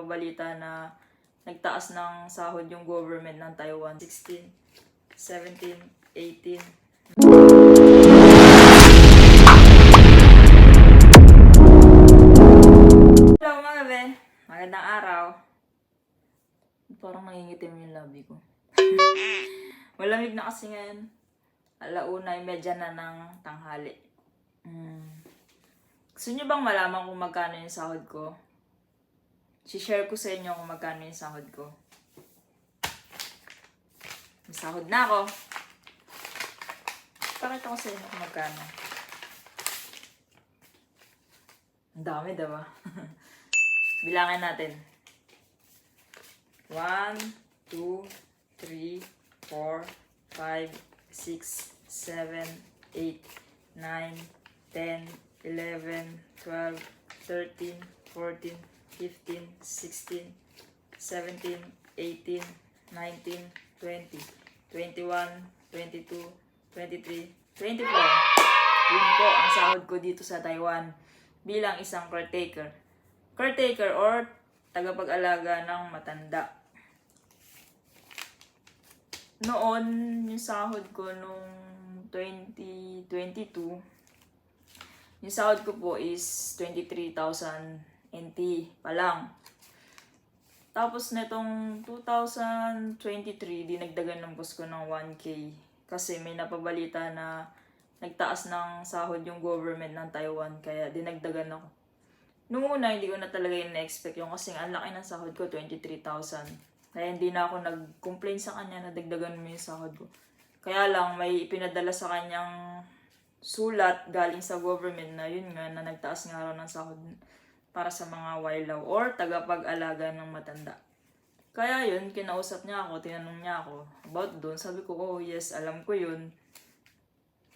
napabalita na nagtaas ng sahod yung government ng Taiwan. 16, 17, 18. Hello mga be! Magandang araw. Parang nangingitim yung labi ko. Malamig na kasi ngayon. Alauna medya na ng tanghali. Mm. Gusto niyo bang malaman kung magkano yung sahod ko? Si-share ko sa inyo kung magkano yung sahod ko. May sahod na ako. Pakita ko sa inyo kung magkano. Ang dami, diba? Bilangin natin. 1, 2, 3, 4, 5, 6, 7, 8, 9, 10, 11, 12, 13, 14, 15, 16, 17, 18, 19, 20, 21, 22, 23, 24. Yun po ang sahod ko dito sa Taiwan bilang isang caretaker. Caretaker or tagapag-alaga ng matanda. Noon, yung sahod ko nung 2022, yung sahod ko po is 23,000 NT pa lang. Tapos netong 2023, dinagdagan ng boss ko ng 1K. Kasi may napabalita na nagtaas ng sahod yung government ng Taiwan. Kaya dinagdagan ako. Noong una, hindi ko na talaga yung na-expect yung kasi ang laki ng sahod ko, 23,000. Kaya hindi na ako nag-complain sa kanya na dagdagan mo yung sahod ko. Kaya lang, may ipinadala sa kanyang sulat galing sa government na yun nga, na nagtaas nga raw ng sahod para sa mga wailaw or tagapag-alaga ng matanda. Kaya yun, kinausap niya ako, tinanong niya ako about doon. Sabi ko, oh yes, alam ko yun.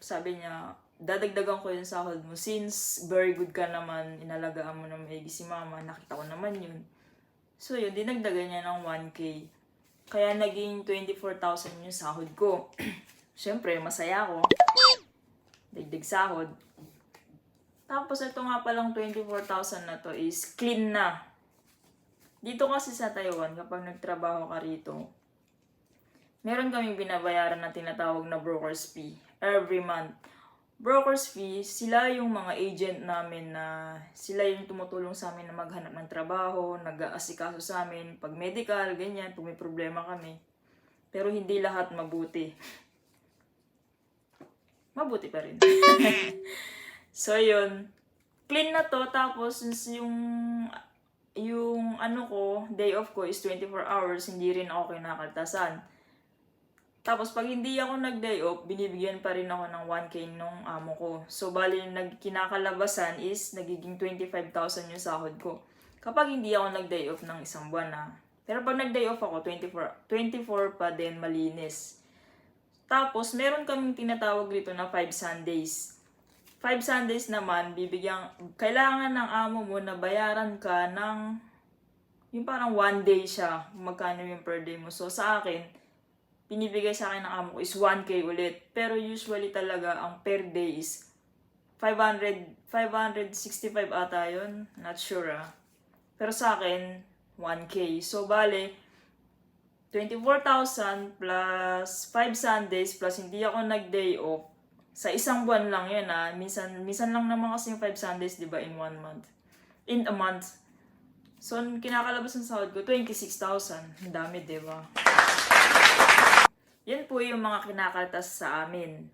Sabi niya, dadagdagan ko yung sahod mo since very good ka naman, inalagaan mo na maigi si mama, nakita ko naman yun. So yun, dinagdagan niya ng 1K. Kaya naging 24,000 yung sahod ko. Siyempre, masaya ako. Dagdag sahod. Tapos ito nga palang 24,000 na to is clean na. Dito kasi sa Taiwan, kapag nagtrabaho ka rito, meron kaming binabayaran na tinatawag na broker's fee every month. Broker's fee, sila yung mga agent namin na sila yung tumutulong sa amin na maghanap ng trabaho, nag-aasikaso sa amin, pag medical, ganyan, pag may problema kami. Pero hindi lahat mabuti. Mabuti pa rin. so, yun. Clean na to. Tapos, yung, yung ano ko, day off ko is 24 hours. Hindi rin ako kinakaltasan. Tapos, pag hindi ako nag-day off, binibigyan pa rin ako ng 1K nung amo ko. So, bali, nag kinakalabasan is nagiging 25,000 yung sahod ko. Kapag hindi ako nag-day off ng isang buwan na. Pero pag nag-day off ako, 24, 24 pa din malinis. Tapos, meron kaming tinatawag dito na 5 Sundays. 5 Sundays naman, bibigyan, kailangan ng amo mo na bayaran ka ng, yung parang one day siya, magkano yung per day mo. So, sa akin, binibigay sa akin ng amo ko is 1K ulit. Pero usually talaga, ang per day is 500, 565 ata yun. Not sure ah. Pero sa akin, 1K. So, bale, 24,000 plus 5 Sundays plus hindi ako nag-day off. Sa isang buwan lang yun ah. Minsan, minsan lang naman kasi yung 5 Sundays, di ba, in one month. In a month. So, kinakalabas ng sahod ko, 26,000. Ang dami, di ba? Yan po yung mga kinakaltas sa amin.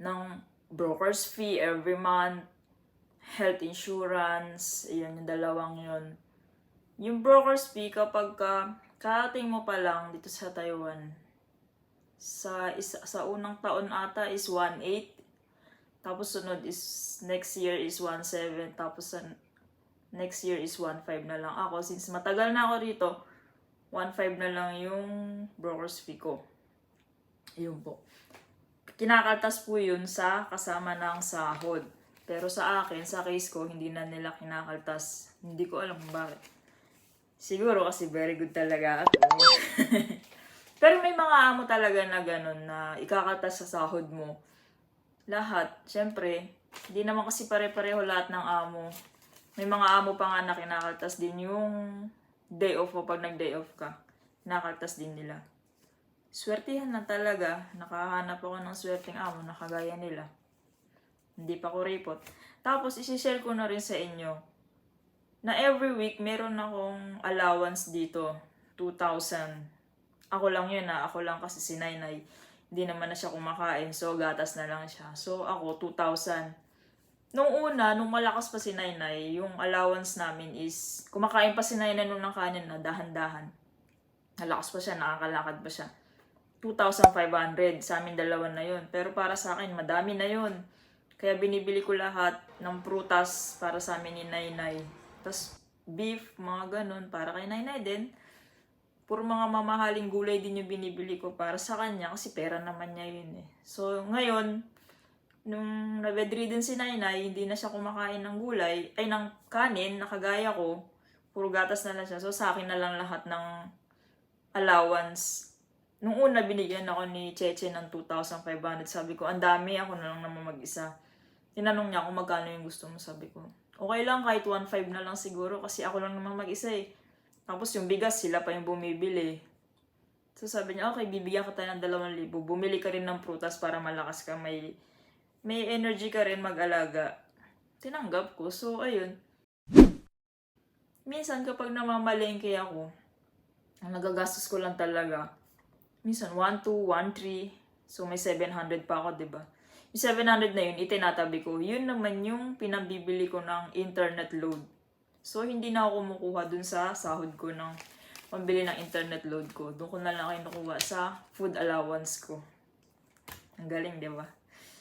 Ng broker's fee every month, health insurance, ayan yung dalawang yun. Yung broker's fee kapag ka, karating mo pa lang dito sa Taiwan, sa isa, sa unang taon ata is 1.8. Tapos sunod is next year is 1.7. Tapos sa next year is 1.5 na lang ako. Since matagal na ako rito, 1.5 na lang yung broker's fee ko. Yun po. Kinakaltas po yun sa kasama ng sahod. Pero sa akin, sa case ko, hindi na nila kinakaltas. Hindi ko alam kung bakit. Siguro kasi very good talaga ako. Pero may mga amo talaga na ganun na ikakatas sa sahod mo. Lahat. Siyempre, hindi naman kasi pare-pareho lahat ng amo. May mga amo pa nga na kinakaltas din yung day off mo pag nag-day off ka. Kinakaltas din nila. Swertihan na talaga. Nakahanap ako ng swerteng amo na kagaya nila. Hindi pa ko report. Tapos, isi-share ko na rin sa inyo na every week meron akong allowance dito. 2,000. Ako lang yun na. Ako lang kasi si Nainay. Hindi naman na siya kumakain. So, gatas na lang siya. So, ako, 2,000. Nung una, nung malakas pa si Nainay, yung allowance namin is, kumakain pa si Nainay nung ng kanin na dahan-dahan. Malakas pa siya, nakakalakad pa siya. 2,500 sa amin dalawa na yun. Pero para sa akin, madami na yun. Kaya binibili ko lahat ng prutas para sa amin ni Nainay. Tapos beef, mga ganun, para kay Nainay din. Puro mga mamahaling gulay din yung binibili ko para sa kanya kasi pera naman niya yun eh. So ngayon, nung na-bedridden si Nainay, hindi na siya kumakain ng gulay, ay ng kanin, nakagaya ko, puro gatas na lang siya. So sa akin na lang lahat ng allowance. Nung una, binigyan ako ni Cheche ng 2,500. Sabi ko, ang dami, ako na lang naman mag-isa. Tinanong niya kung magkano yung gusto mo, sabi ko. Okay lang, kahit 1,500 na lang siguro kasi ako lang naman mag-isa eh. Tapos yung bigas, sila pa yung bumibili. So sabi niya, okay, bibigyan ka tayo ng 2,000. Bumili ka rin ng prutas para malakas ka. May, may energy ka rin mag-alaga. Tinanggap ko. So, ayun. Minsan kapag namamalengke ako, ang nagagastos ko lang talaga, minsan 1, 2, 1, 3. So, may 700 pa ako, 'di ba? Yung 700 na yun, itinatabi ko. Yun naman yung pinambibili ko ng internet load. So, hindi na ako kumukuha dun sa sahod ko ng pambili ng internet load ko. Doon ko na lang kinukuha sa food allowance ko. Ang galing, di ba?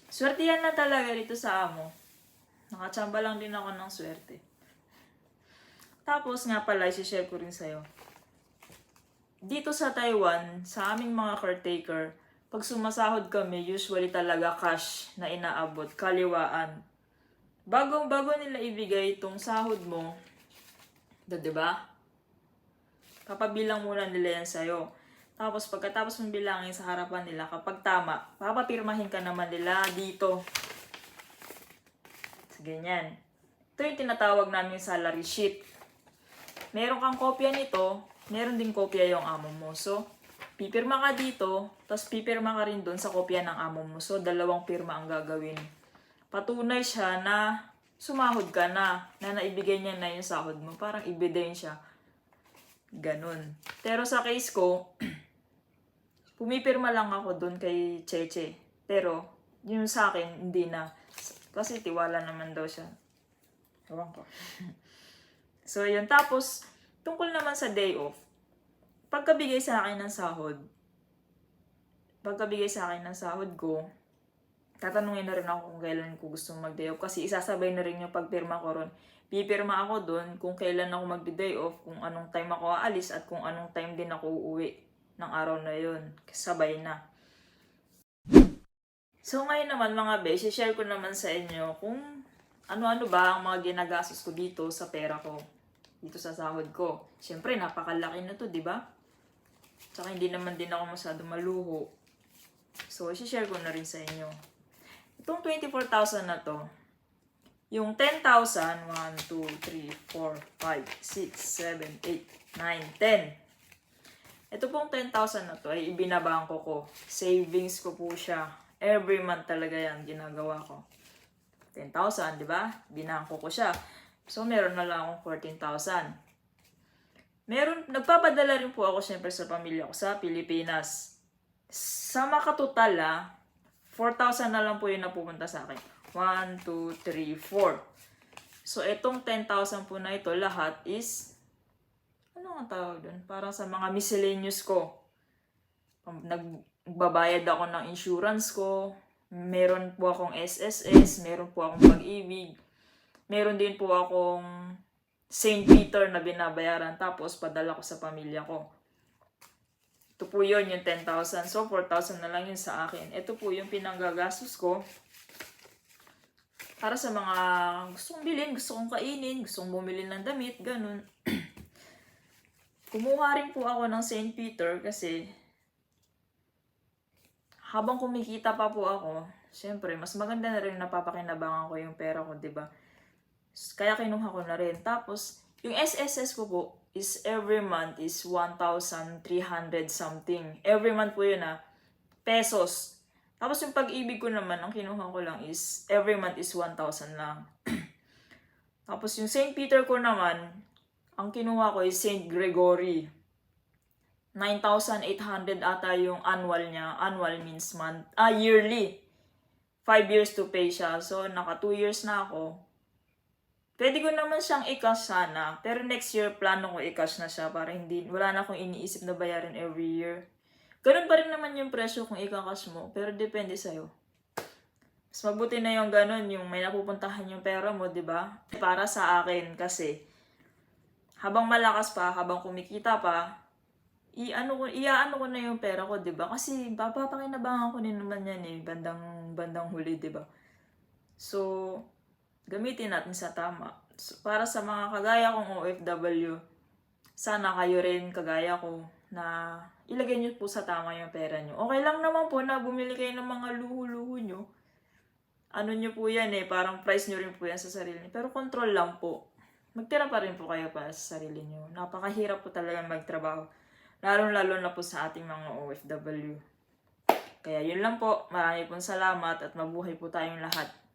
Swerte yan na talaga dito sa amo. Nakachamba lang din ako ng swerte. Tapos nga pala, isi-share ko rin sa'yo. Dito sa Taiwan, sa aming mga caretaker, pag sumasahod kami, usually talaga cash na inaabot, kaliwaan. Bagong bago nila ibigay itong sahod mo, da, di ba? Papabilang muna nila yan sa'yo. Tapos pagkatapos mong bilangin sa harapan nila, kapag tama, papapirmahin ka naman nila dito. So, ganyan. Ito yung tinatawag namin salary sheet. Meron kang kopya nito, meron din kopya yung amo mo. So, pipirma ka dito, tapos pipirma ka rin doon sa kopya ng amo mo. So, dalawang pirma ang gagawin. Patunay siya na sumahod ka na, na naibigay niya na yung sahod mo. Parang ebidensya. Ganun. Pero sa case ko, pumipirma lang ako doon kay Cheche. Pero, yung sa akin, hindi na. Kasi tiwala naman daw siya. Ewan ko. so, yun. Tapos, tungkol naman sa day off, pagkabigay sa akin ng sahod, pagkabigay sa akin ng sahod ko, tatanungin na rin ako kung kailan ko gusto mag-day off. Kasi isasabay na rin yung pagpirma ko ron. Pipirma ako doon kung kailan ako mag-day off, kung anong time ako aalis, at kung anong time din ako uuwi ng araw na yun. Kasabay na. So ngayon naman mga be, share ko naman sa inyo kung ano-ano ba ang mga ginagastos ko dito sa pera ko. Dito sa sahod ko. Siyempre, napakalaki na to, di ba? Tsaka hindi naman din ako masyado maluho. So, share ko na rin sa inyo. Itong 24,000 na to, yung 10,000, 1, 2, 3, 4, 5, 6, 7, 8, 9, 10. Ito pong 10,000 na to ay ibinabangko ko. Savings ko po siya. Every month talaga yan ginagawa ko. 10,000, di ba? Binangko ko siya. So, meron na lang akong 14,000. Meron, nagpapadala rin po ako syempre sa pamilya ko sa Pilipinas. Sa makatotal ah, 4,000 na lang po yung napupunta sa akin. 1, 2, 3, 4. So, itong 10,000 po na ito, lahat is, ano ang tawag doon? Parang sa mga miscellaneous ko. Nagbabayad ako ng insurance ko. Meron po akong SSS. Meron po akong pag-ibig. Meron din po akong St. Peter na binabayaran. Tapos, padala ko sa pamilya ko. Po yun, yung 10,000. So, 4,000 na lang yun sa akin. Ito po yung pinanggagastos ko. Para sa mga gusto kong bilhin, gusto kong kainin, gusto kong bumili ng damit, ganun. Kumuha rin po ako ng St. Peter kasi habang kumikita pa po ako, syempre, mas maganda na rin napapakinabangan ko yung pera ko, di ba? Kaya kinuha ko na rin. Tapos, yung SSS ko po is every month is 1,300 something. Every month po yun ah. Pesos. Tapos yung pag-ibig ko naman, ang kinuha ko lang is every month is 1,000 lang. Tapos yung St. Peter ko naman, ang kinuha ko is St. Gregory. 9,800 ata yung annual niya. Annual means month, ah, yearly. 5 years to pay siya. So, naka 2 years na ako. Pwede ko naman siyang i-cash sana. Pero next year, plano ko i-cash na siya para hindi, wala na akong iniisip na bayarin every year. Ganun pa rin naman yung presyo kung i-cash mo. Pero depende sa'yo. Mas mabuti na yung ganun, yung may napupuntahan yung pera mo, di ba? Para sa akin kasi, habang malakas pa, habang kumikita pa, i-ano ko, iaano ko na yung pera ko, 'di ba? Kasi papapakinabangan ko din naman yan eh, bandang bandang huli, 'di ba? So, gamitin natin sa tama. So, para sa mga kagaya kong OFW, sana kayo rin kagaya ko na ilagay niyo po sa tama yung pera niyo. Okay lang naman po na bumili kayo ng mga luho-luho niyo. Ano niyo po yan eh, parang price niyo rin po yan sa sarili niyo. Pero control lang po. Magtira pa rin po kayo para sa sarili niyo. Napakahirap po talaga magtrabaho. Lalo-lalo na po sa ating mga OFW. Kaya yun lang po. Marami pong salamat at mabuhay po tayong lahat.